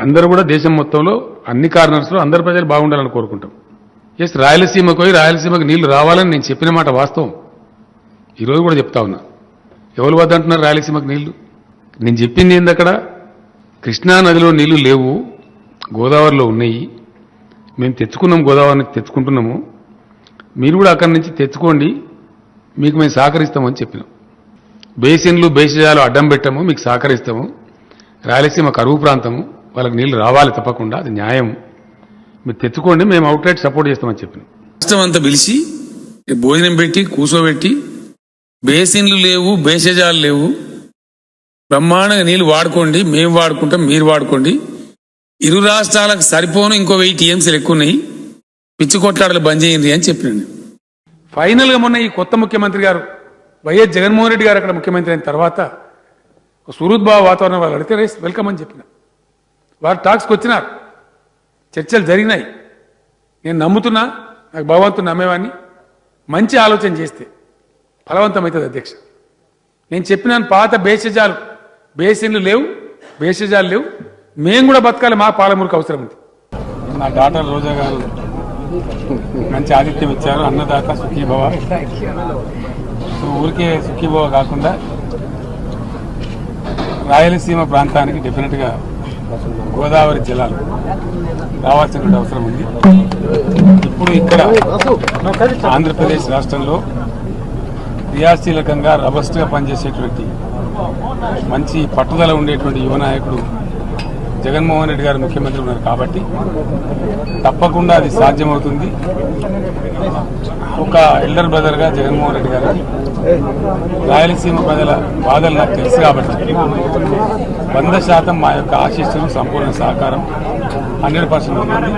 అందరూ కూడా దేశం మొత్తంలో అన్ని కార్నర్స్లో అందరు ప్రజలు బాగుండాలని కోరుకుంటాం. ఎస్ రాయలసీమకు పోయి రాయలసీమకు నీళ్ళు రావాలని నేను చెప్పిన మాట వాస్తవం. ఈరోజు కూడా చెప్తా ఉన్నా. ఎవరు వద్దంటున్నారు రాయలసీమకు నీళ్ళు? నేను చెప్పింది ఏంది అక్కడ? కృష్ణా నదిలో నీళ్ళు లేవు గోదావరిలో ఉన్నాయి. మేము తెచ్చుకున్నాం గోదావరి తెచ్చుకుంటున్నాము. మీరు కూడా అక్కడి నుంచి తెచ్చుకోండి మీకు మేము సహకరిస్తామని చెప్పినాం. బేసిన్లు బేసిజాలు అడ్డం పెట్టాము మీకు సహకరిస్తాము. రాయలసీమ కరువు ప్రాంతము. వాళ్ళకి నీళ్ళు రావాలి తప్పకుండా అది న్యాయం. మీరు తెచ్చుకోండి మేము అవుట్లెట్ సపోర్ట్ చేస్తామని చెప్పినాం. రాష్ట్రం అంతా పిలిచి భోజనం పెట్టి కూర్చోబెట్టి బేసిన్లు లేవు బేసజాలు లేవు. బ్రహ్మాండంగా నీళ్ళు వాడుకోండి మేము వాడుకుంటాం మీరు వాడుకోండి. ఇరు రాష్ట్రాలకు సరిపోను ఇంకో వెయ్యి టీఎంసీలు ఎక్కువ ఉన్నాయి పిచ్చి కొట్లాటలు బంద్ చేయండి అని చెప్పినాను ఫైనల్గా మొన్న ఈ కొత్త ముఖ్యమంత్రి గారు వైఎస్ జగన్మోహన్ రెడ్డి గారు అక్కడ ముఖ్యమంత్రి అయిన తర్వాత ఒక సుహృద్భావ వాతావరణం వాళ్ళు అడిగితే రేస్ వెల్కమ్ అని చెప్పిన. వారు టాక్స్కి వచ్చినారు. చర్చలు జరిగినాయి. నేను నమ్ముతున్నా నాకు భగవంతుని నమ్మేవాడిని. మంచి ఆలోచన చేస్తే ఫలవంతమవుతుంది అధ్యక్ష. నేను చెప్పినాను పాత బేసజాలు బేసిన్లు లేవు బేసజాలు లేవు. మేము కూడా బతకాలి మా పాలమూరుకు అవసరం ఉంది. నా డాటర్ రోజా గారు మంచి ఆతిథ్యం ఇచ్చారు అన్నదాత సుఖీభవ. ఊరికే సుఖీభవ కాకుండా రాయలసీమ ప్రాంతానికి డెఫినెట్గా గోదావరి జిల్లాలో రావాల్సిన అవసరం ఉంది. ఇప్పుడు ఇక్కడ ఆంధ్రప్రదేశ్ రాష్ట్రంలో క్రియాశీలకంగా రబస్ట్గా పనిచేసేటువంటి మంచి పట్టుదల ఉండేటువంటి యువ నాయకుడు జగన్మోహన్ రెడ్డి గారు ముఖ్యమంత్రి ఉన్నారు కాబట్టి తప్పకుండా అది సాధ్యమవుతుంది. ఒక ఎల్డర్ బ్రదర్గా జగన్మోహన్ రెడ్డి గారు రాయలసీమ ప్రజల బాధలు నాకు తెలుసు కాబట్టి వంద శాతం మా యొక్క ఆశీస్సులు సంపూర్ణ సహకారం హండ్రెడ్ పర్సెంట్ ఉంటుంది.